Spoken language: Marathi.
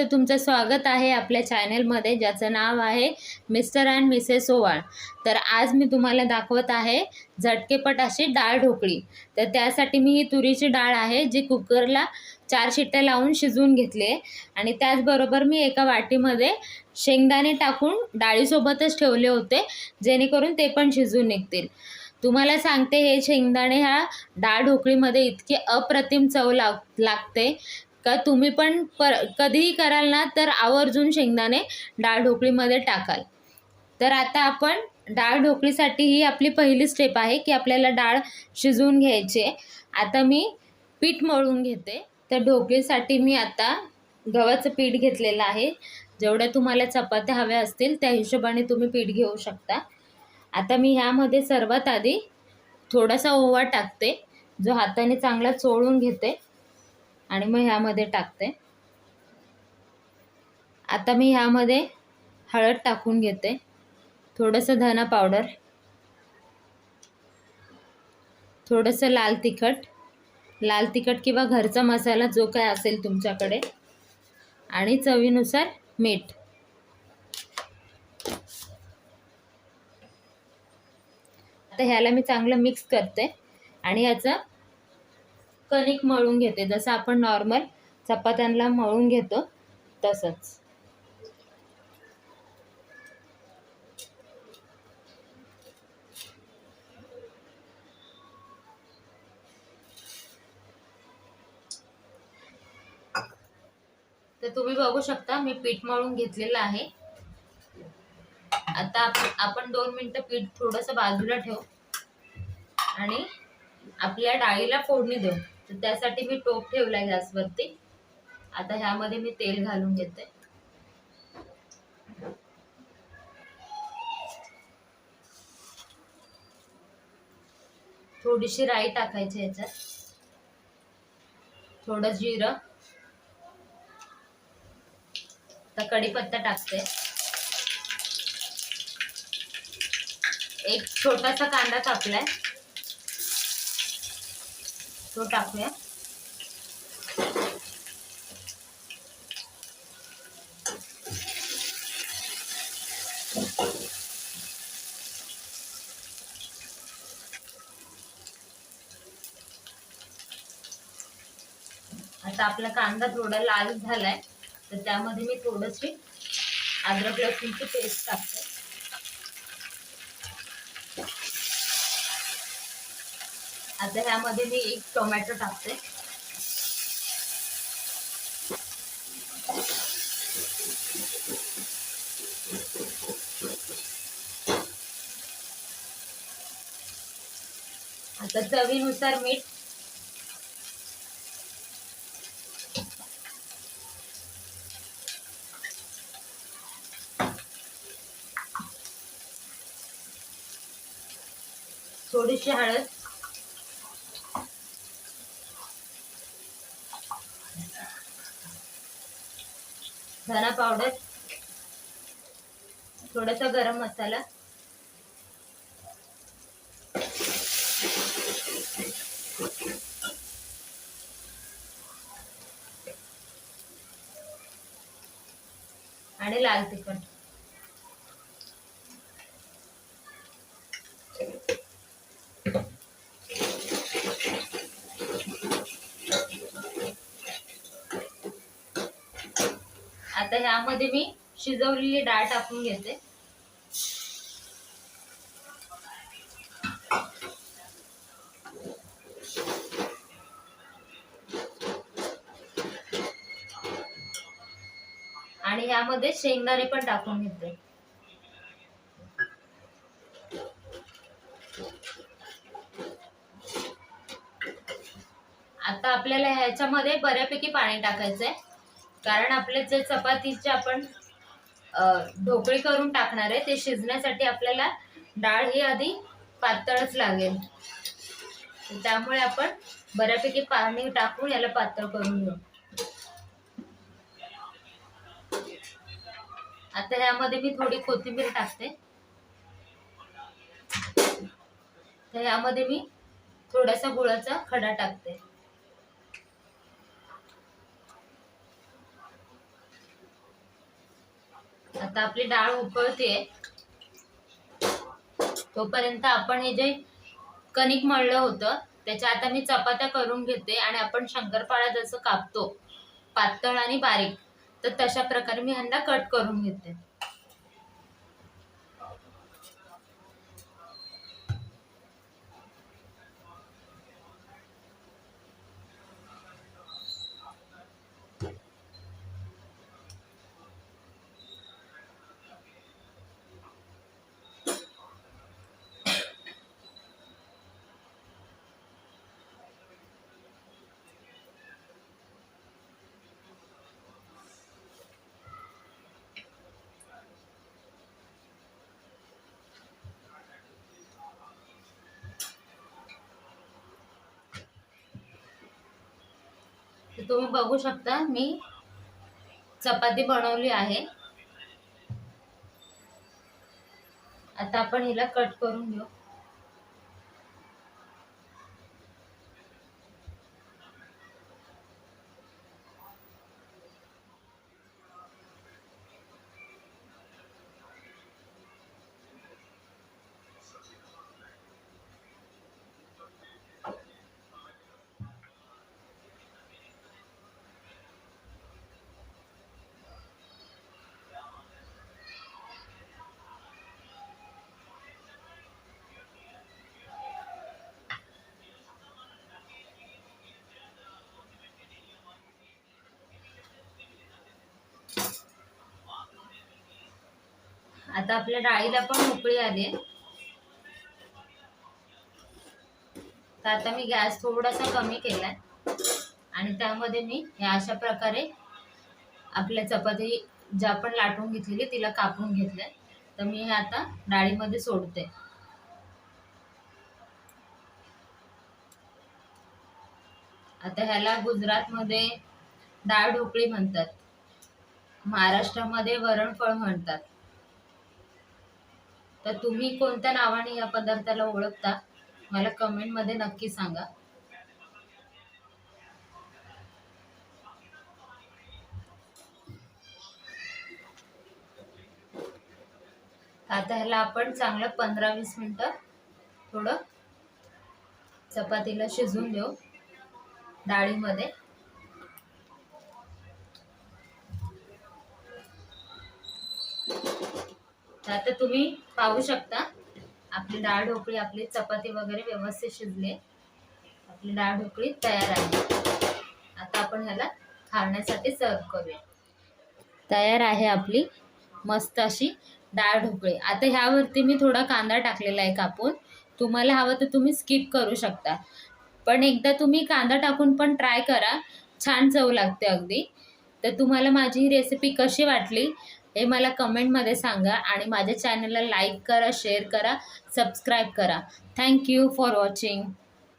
तर तुमचं स्वागत आहे आपल्या चॅनलमध्ये ज्याचं नाव आहे मिस्टर अँड मिसेस ओवाळ. तर आज मी तुम्हाला दाखवत आहे झटकेपट अशी डाळ ढोकळी. तर त्यासाठी मी ही तुरीची डाळ आहे जी कुकरला चार शिट्ट्या लावून शिजवून घेतली आहे. आणि त्याचबरोबर मी एका वाटीमध्ये शेंगदाणे टाकून डाळीसोबतच ठेवले होते जेणेकरून ते पण शिजून निघतील. तुम्हाला सांगते हे शेंगदाणे ह्या डाळ ढोकळीमध्ये इतके अप्रतिम चव लाग लागते. का तुम्ही पण पर कधीही कराल ना तर आवर्जून शेंगदाणे डाळ ढोकळीमध्ये टाकाल. तर आता आपण डाळ ढोकळीसाठी ही आपली पहिली स्टेप आहे की आपल्याला डाळ शिजवून घ्यायची आहे. आता मी पीठ मळून घेते. तर ढोकळीसाठी मी आता गव्हाचं पीठ घेतलेलं आहे. जेवढ्या तुम्हाला चपात्या हव्या असतील त्या हिशोबाने तुम्ही पीठ घेऊ शकता. आता मी ह्यामध्ये सर्वात आधी थोडासा ओवा टाकते. जो हाताने चांगला चोळून घेते. आणि मग ह्यामध्ये टाकते. आता मी ह्यामध्ये हळद टाकून घेते. थोडंसं धना पावडर. थोडंसं लाल तिखट. लाल तिखट किंवा घरचा मसाला जो काय असेल तुमच्याकडे. आणि चवीनुसार मीठ. आता ह्याला मी चांगलं मिक्स करते. आणि ह्याचं कणिक मळून घेते. जसं आपण नॉर्मल चपात्यांना मळून घेतो तसंच. तर तुम्ही बघू शकता मी पीठ मळून घेतलेलं आहे. आता आपण आपण दोन मिनटं पीठ थोडंसं बाजूला ठेवू. आणि आपल्या डाळीला फोडणी देऊ. तर त्यासाठी मी टोप ठेवलाय गॅसवरती. आता ह्यामध्ये मी तेल घालून घेते. थोडीशी राई टाकायची ह्याच्यात. थोडं जिरं. आता कढीपत्ता टाकते. एक छोटासा कांदा कापलाय. तो टाकूया. आता आपला कांदा थोडा लाल झालाय तर त्यामध्ये मी थोडीशी अद्रक लसूणची पेस्ट टाकते. आता ह्यामध्ये मी एक टोमॅटो टाकते. आता चवीनुसार मीठ. थोडीशी हळद. धना पावडर थोडासा गरम मसाला. आणि लाल तिखट. आता ह्यामध्ये मी शिजवलेली डाळ टाकून घेते. आणि ह्यामध्ये शेंगदाणे पण टाकून घेते. आता आपल्याला ह्याच्यामध्ये बऱ्यापैकी पाणी टाकायचंय. कारण आपले जे चपातीचे आपण ढोकळी करून टाकणार आहे ते शिजण्यासाठी आपल्याला डाळ ही आधी पातळच लागेल. त्यामुळे आपण बऱ्यापैकी पाणी टाकून याला पातळ करून घेऊ. आता ह्यामध्ये मी थोडी कोथिंबीर टाकते. तर ह्यामध्ये मी थोडासा गुळाचा खडा टाकते. आता आपली डाळ उकळते. तोपर्यंत आपण हे जे कणिक मळलं होतं त्याच्या आता मी चपात्या करून घेते आणि आपण शंकरपाळा जसं कापतो पातळ आणि बारीक तर तशा प्रकारे मी ह्यांना कट करून घेते. तर तुम्ही बघू शकता मी चपाती बनवली आहे. आता आपण हिला कट करून घेऊ. आता आपल्या डाळीला पण उकळी आली तर आता मी गॅस थोडासा कमी केलाय. आणि त्यामध्ये मी या अशा प्रकारे आपल्या चपाती ज्या आपण लाटून घेतलेली तिला कापून घेतलंय. तर मी आता डाळीमध्ये सोडते. आता ह्याला गुजरातमध्ये डाळ ढोकळी म्हणतात. महाराष्ट्रामध्ये वरणफळ म्हणतात. तर तुम्ही कोणत्या नावाने या पदार्थाला ओळखता? मला कमेंटमध्ये नक्की सांगा. आता ह्याला आपण चांगलं पंधरा वीस मिनटं थोडं चपातीला शिजवून देऊ. डाळीमध्ये. तर आता तुम्ही पाहू शकता आपली डाळ ढोकळी आपली चपाती वगैरे व्यवस्थित शिजली. आपली डाळ ढोकळी तयार आहे. आता आपण ह्याला खाण्यासाठी सर्व करूया. तयार आहे आपली मस्त अशी डाळ ढोकळी. आता ह्यावरती मी थोडा कांदा टाकलेला आहे कापून. तुम्हाला हवं तर तुम्ही स्किप करू शकता. पण एकदा तुम्ही कांदा टाकून पण ट्राय करा. छान चव लागते अगदी. तर तुम्हाला माझी ही रेसिपी कशी वाटली? हे मला कमेंटमध्ये सांगा आणि माझ्या चॅनलला लाईक करा शेअर करा सबस्क्राईब करा. Thank you for watching.